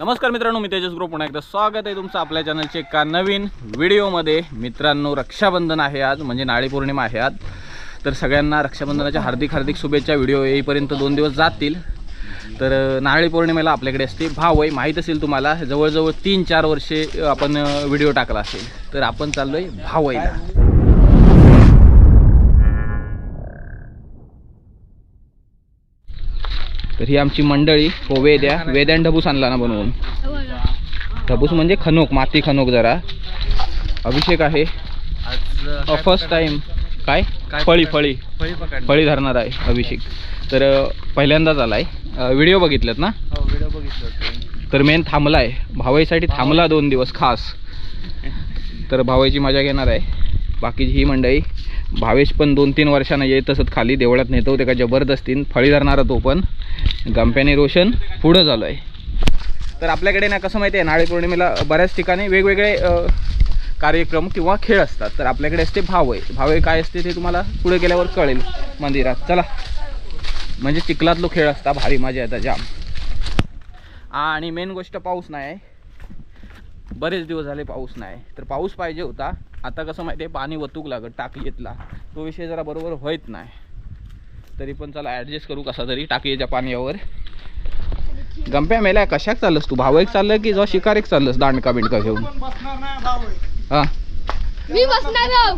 नमस्कार मित्रांनो मी तेजस ग्रुप. पुन्हा एकदा स्वागत आहे तुमचं आपल्या चॅनलचे एका नवीन व्हिडिओमध्ये. मित्रांनो रक्षाबंधन आहे आज म्हणजे नाळी पौर्णिमा आहे आज. तर सगळ्यांना रक्षाबंधनाच्या हार्दिक हार्दिक शुभेच्छा. व्हिडिओ येईपर्यंत दोन दिवस जातील. तर अ, नारळी पौर्णिमेला आपल्याकडे असते. भाव आहे माहीत असेल तुम्हाला जवळजवळ तीन चार वर्षे आपण व्हिडिओ टाकला असेल. तर आपण चाललो आहे भावईला. तर ही आमची मंडळी हो वेद्या. वेद्यान ढबूस आणला ना बनवून. ढबूस म्हणजे खनोक माती खनोक जरा. अभिषेक आहे. फर्स्ट टाइम काय फळी फळी. फळी धरणार आहे अभिषेक. तर पहिल्यांदाच आलाय. व्हिडिओ बघितलेत ना? हो व्हिडिओ बघितलं. तर मेन थांबला आहे भावाईसाठी थांबला दोन दिवस खास. तर भावाईची मजा घेणार आहे. बाकीची ही मंडळी. भावेश पण दोन तीन वर्षानं येत असत खाली देवळात नेतो ते का जबरदस्तीन फळी धरणारा तो पण. गंप्याने रोशन पुढं झालो आहे तर आपल्याकडे ना कसं माहिती आहे नाळी पौर्णिमेला बऱ्याच ठिकाणी वेगवेगळे कार्यक्रम किंवा खेळ असतात. तर आपल्याकडे असते भावय. भावय काय असते ते तुम्हाला पुढे गेल्यावर कळेल मंदिरात. चला. म्हणजे चिखलातलो खेळ असता भारी मजा आता जाम. आणि मेन गोष्ट पाऊस नाही आहे बरेच दिवस झाले पाऊस नाही तर पाऊस पाहिजे होता. आता कसं माहिती आहे पाणी वतूक लागत टाकीतला. तो विषय जरा बरोबर होत नाही. तरी पण चला ॲडजस्ट करू कसा तरी टाकीच्या पाण्यावर. गंप्या मेल्या कशाक चाललंस तू? भावईक चाललं की जो शिकारेक चाललंस दांडका बिंडका घेऊन? हा. मी बसणार आहो.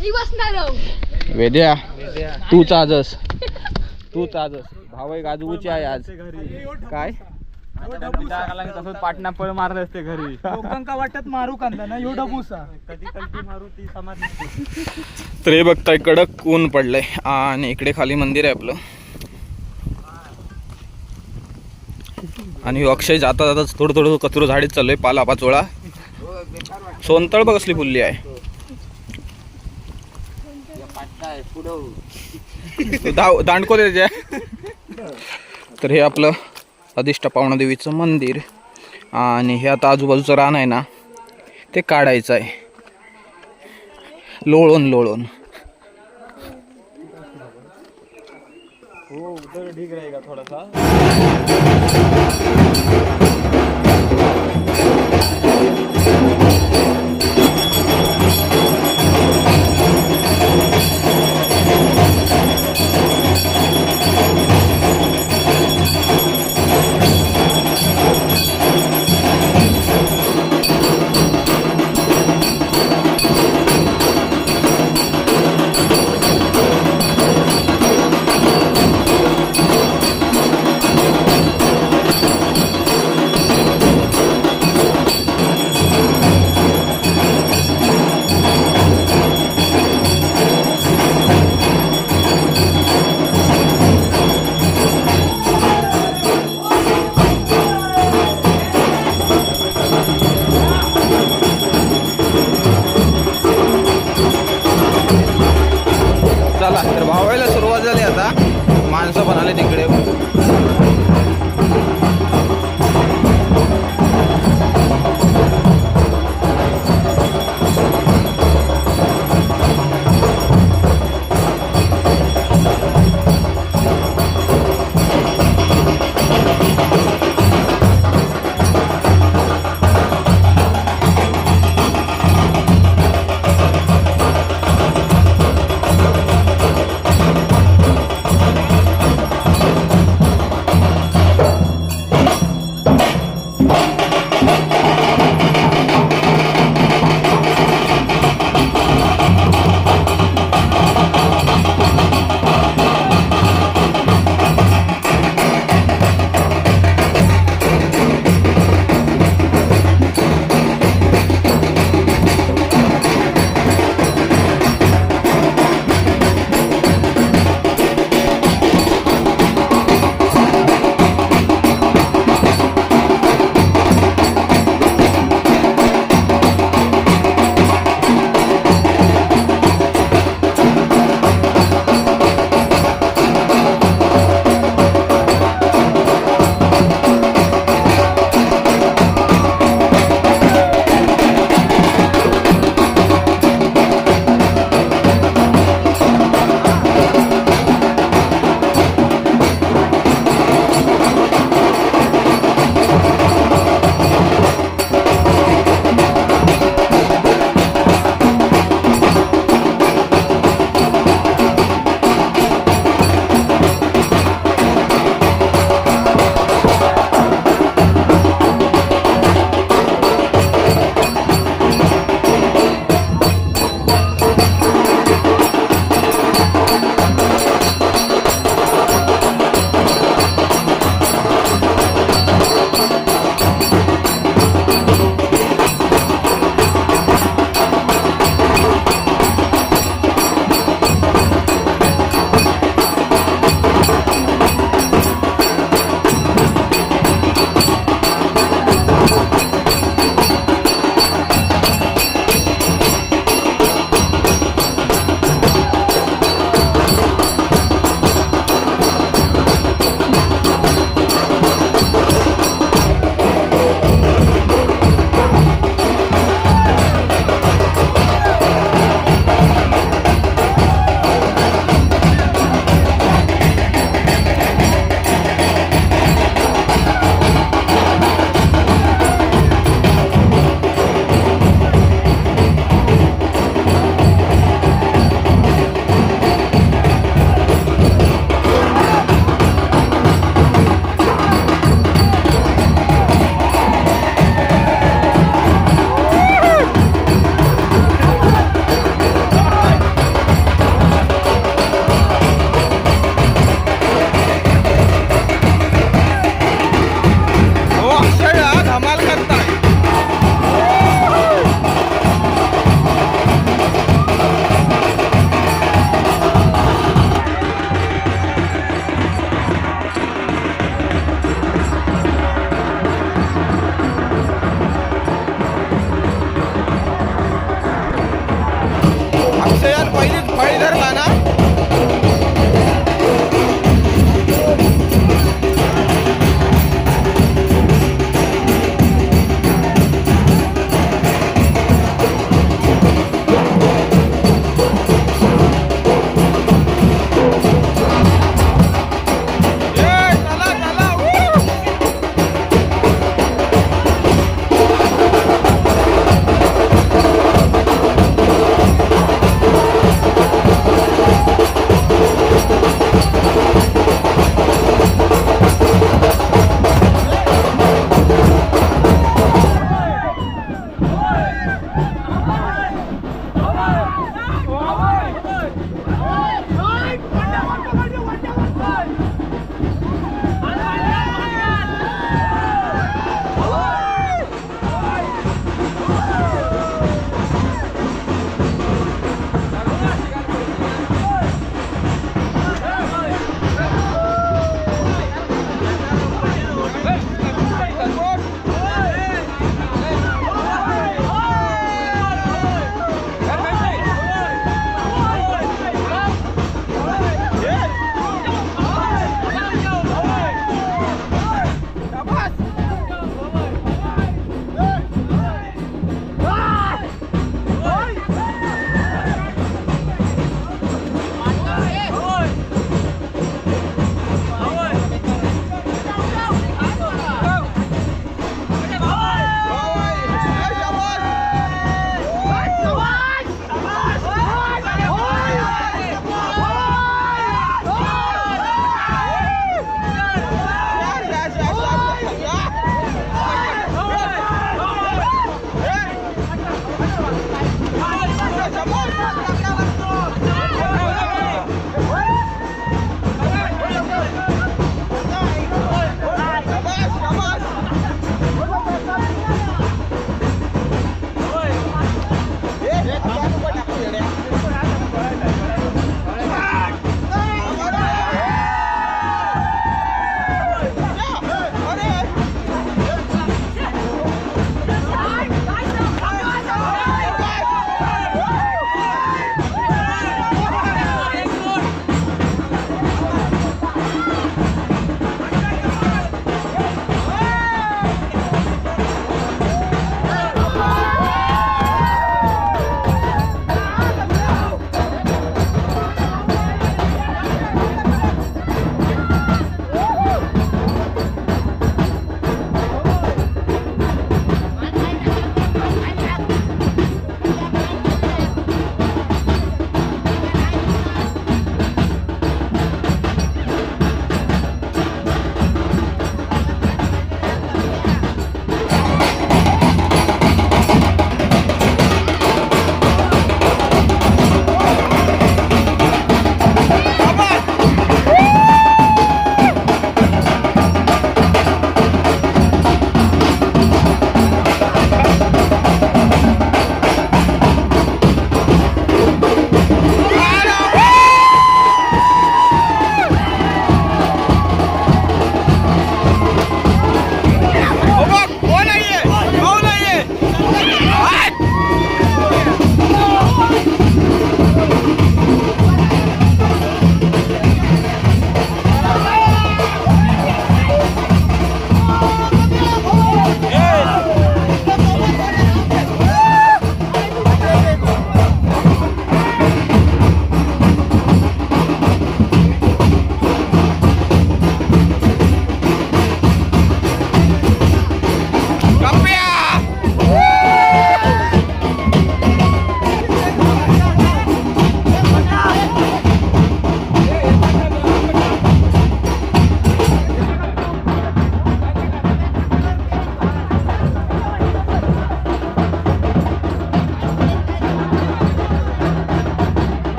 मी बसणार आहो. वेद्या तू चाजस. तू चाजस. भावईक आजूची आहे आज. काय? तसंच पाटणा पळ मारत असते घरी. लोकांका वाटत मारू कांदा ना एवढा कधी कधी मारू ती समाज तर हे बघताय कडक ऊन पडलंय. आणि इकडे खाली मंदिर आहे आपलं. आणि अक्षय जाता जाता थोडं थोडं कचरो झाडीत चाललोय पाला पाचोळा सोनतळ बघ कसली फुलली आहे. दांडको त्याच्या तर हे आपलं अधिष्ठा पावणा देवीचं मंदिर. आणि हे आता आजूबाजूचं रान आहे ना ते काढायचं आहे. लोळून लोळून. ठीक रहेगा थोड़ा सा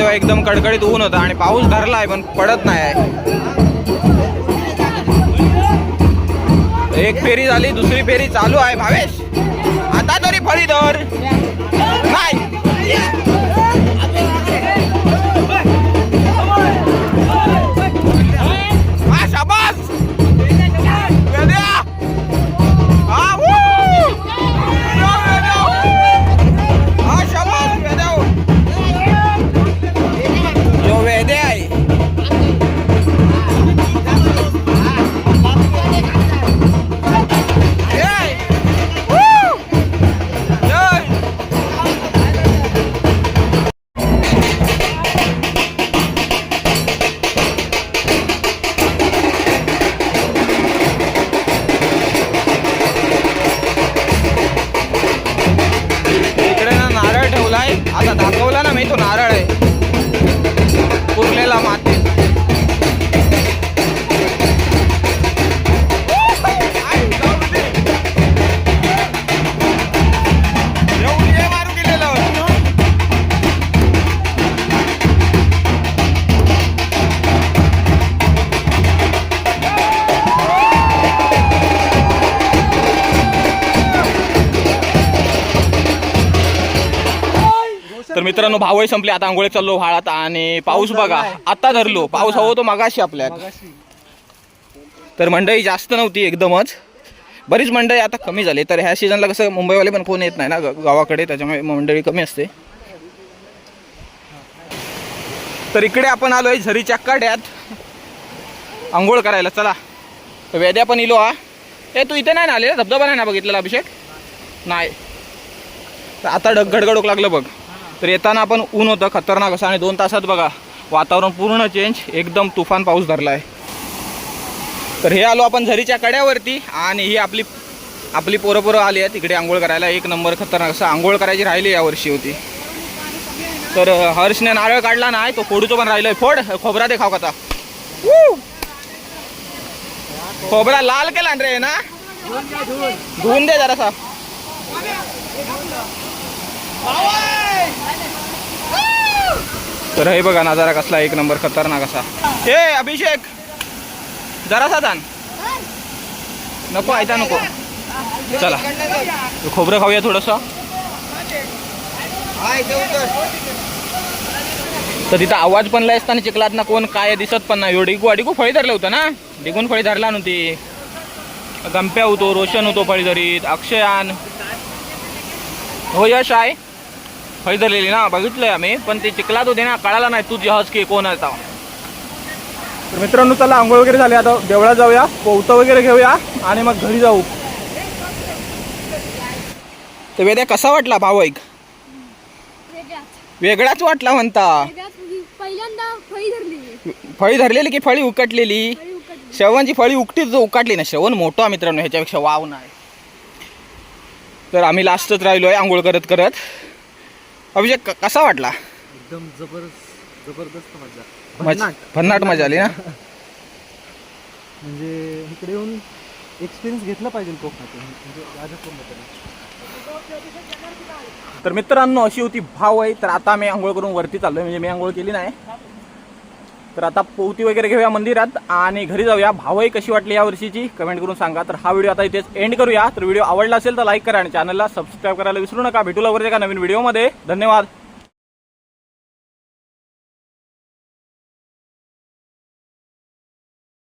तेव्हा एकदम कडकडीत ऊन होता आणि पाऊस धरलाय पण पडत नाही आहे. एक फेरी झाली दुसरी फेरी चालू आहे भावेश. आता तरी फळी धर. नाही. मित्रांनो भावही संपले. आता आंघोळी चाललो व्हाळात आणि पाऊस बघा. आता धरलो. पाऊस हवं तो मगाशी आपल्या तर मंडळी जास्त नव्हती एकदमच. बरीच मंडळी आता कमी झाली. तर ह्या सीझनला कसं मुंबईवाले पण कोण येत नाही ना गावाकडे त्याच्यामुळे मंडळी कमी असते. तर इकडे आपण आलोय झरीच्या काड्यात. आंघोळ करायला. चला. वेद्या पण इलो हा. ए तू इथे नाही ना आलेला? धबधबा नाही ना बघितलेला अभिषेक? नाही. आता डग गडगडोक लागलं बघ. तर येताना आपण ऊन होतं खतरनाक असं. आणि दोन तासात बघा वातावरण पूर्ण चेंज एकदम तुफान पाऊस धरला आहे तर हे आलो आपण झरीच्या कड्यावरती आणि ही आपली आपली पोरं पोरं आली आहेत. इकडे आंघोळ करायला. एक नंबर खतरनाक. असं आंघोळ करायची राहिली यावर्षी होती. तर हर्षने नारळ काढला नाही तो फोडूचो पण राहिलोय. फोड खोबरा दे खाऊ कथा खोबरा लाल केला रे ना? धुवून दे जरासा. तर हे बघा नजारा कसला एक नंबर खतरनाक असा. हे अभिषेक! जरासा दान नको ऐता नको. चला. खोबरं खाऊया थोडंसं. तर तिथं आवाज पण लय असताना चिखलात ना कोण काय दिसत पण नाही. डिगू डिगू फळी धरलं होतं ना? डिगून फळी धरला नव्हती गंप्या होतो रोशन होतो फळी धरीत अक्षयान. हो यश आहे. फळी धरलेली ना बघितलंय आम्ही पण ते चिखलात होते ना कळाला नाही तू जहाज की कोण आता तर मित्रांनो चला आंघोळ वगैरे झाले. आता देवळात जाऊया पोवतं वगैरे घेऊया आणि मग घरी जाऊ. तर वेद्या कसा वाटला भाऊ ऐक? वेगळाच. वेगळाच वाटला म्हणता. फळी धरली. फळी धरलेली की फळी उकटलेली? श्रवणची फळी उकटीच जो उकाटली ना श्रवण मोठा मित्रांनो ह्याच्यापेक्षा वाव नाही. तर आम्ही लास्टच राहिलोय आंघोळ करत करत. अभिषेक क- कसा वाटला? एकदम जबरदस्त जबरदस्त मजा. मज- भन्नाट. मजा आली ना? म्हणजे इकडे येऊन एक्सपिरियन्स घेतला पाहिजे कोकणातून म्हणजे तर मित्रांनो अशी होती भाव आहे तर आता मी आंघोळ करून वरती चाललोय म्हणजे मी आंघोळ केली नाही. तर आता पोवती वगैरे घेऊया मंदिरात आणि घरी जाऊया. भावही कशी वाटली या वर्षीची? कमेंट करून सांगा. तर हा व्हिडिओ आता इथेच एंड करूया. तर व्हिडिओ आवडला असेल तर लाईक करा आणि चॅनलला सबस्क्राईब करायला विसरू नका. भेटू लवकरच एका नवीन व्हिडिओमध्ये धन्यवाद.